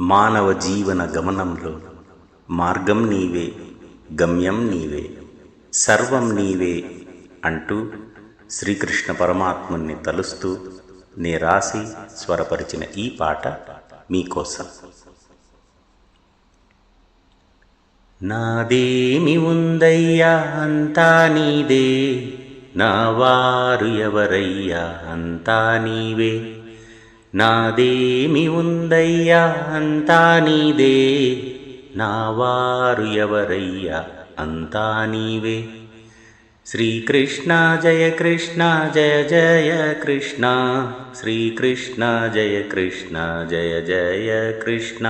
మానవ జీవన గమనంలో మార్గం నీవే గమ్యం నీవే సర్వం నీవే అంటూ శ్రీకృష్ణ పరమాత్ముని తలుస్తూ నే రాసి స్వరపరిచిన ఈ పాట మీకోసం. నాదేమి ఉందయ్యా అంతా నీదే నా వారు ఎవరయ్యా అంతా నీవే. నాదేమి ఉందయ్యా అంతా నీదే నా వారు ఎవరయ్యా అంతా నీవే శ్రీకృష్ణ జయ కృష్ణ జయ జయ కృష్ణ శ్రీకృష్ణ జయ కృష్ణ జయ జయ కృష్ణ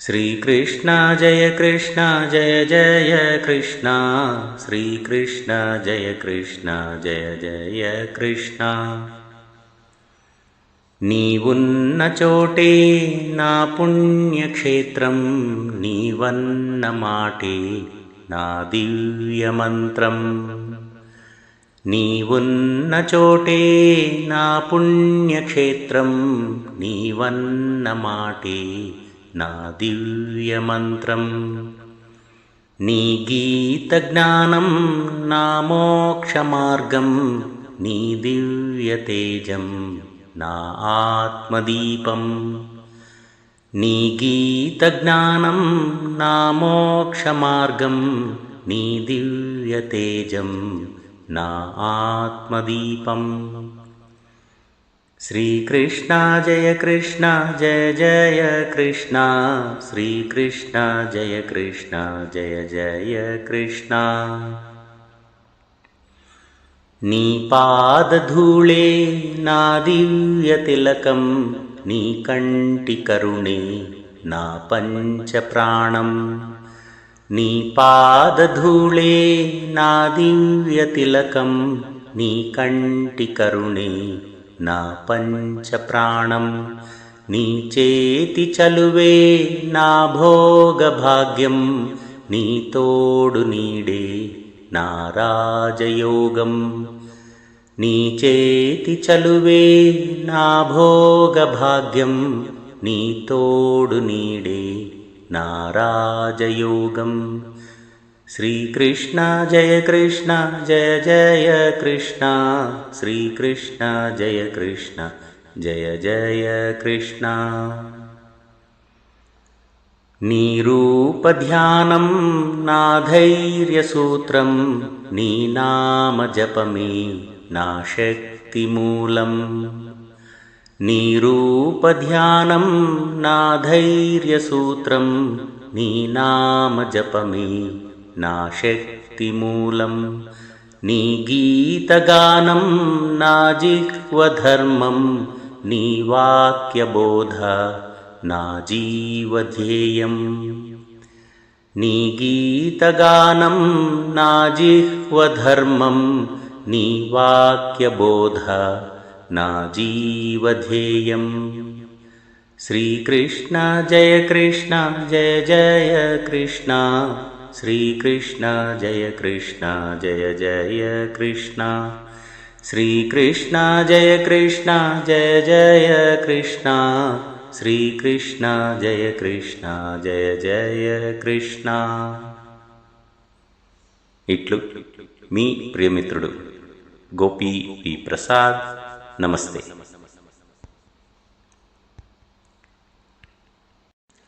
శ్రీకృష్ణ జయ కృష్ణ జయ జయ కృష్ణ శ్రీకృష్ణ జయ కృష్ణ జయ జయ కృష్ణ నీవున్న చోటే నా పుణ్యక్షేత్రం నీవన్న మాటే నా దివ్యమంత్రం నీవున్న చోటే నా పుణ్యక్షేత్రం నీవన్న మాటే నా దివ్యమంత్రం నీ గీత జ్ఞానం నా మోక్ష మార్గం నీ దివ్య आत्मदीपं नीगीतज्ञानं नामोक्षमार्गं नीदिव्यतेजं न आत्मदीपम्। श्रीकृष्ण जय कृष्ण जय जय कृष्ण। श्रीकृष्ण जय कृष्ण जय जय कृष्ण। నీ పాదధూళే నా దివ్య తిలకం నీ కంటి కరుణే నా పంచ ప్రాణం నీ పాదధూళే నా దివ్య తిలకం నీ కంటి కరుణే నా పంచ ప్రాణం నీ చేతి చలువే నా భోగ భాగ్యం నీ తోడు నీడే नाराजयोगं नीचेति चलुवे नाभोगभाग्यं नीतोडु नीडे नाराजयोगम्। श्रीकृष्ण जय कृष्ण जय जय कृष्ण। श्रीकृष्ण जय कृष्ण जय जय कृष्ण। नीरूपध्यानं नाधैर्यसूत्रं नीनामजपमे नाशक्तिमूलम्। नीरूपध्यानं नाधैर्यसूत्रं नीनामजपमे नाशक्तिमूलं निगीतगानं नाजित्वधर्मं निवाक्यबोध जीवध्येयं नीगीतगानं नाजिह्वधर्मं नीवाक्यबोध नाजीवधेयम्। श्रीकृष्ण जय कृष्ण जय जय कृष्ण। श्रीकृष्ण जय कृष्ण जय जय कृष्ण। श्रीकृष्ण जय कृष्ण जय जय कृष्ण। శ్రీకృష్ణ జయ కృష్ణ జయ జయ కృష్ణ. ఇట్లు మీ ప్రియమిత్రుడు గోపీ పి ప్రసాద్. నమస్తే.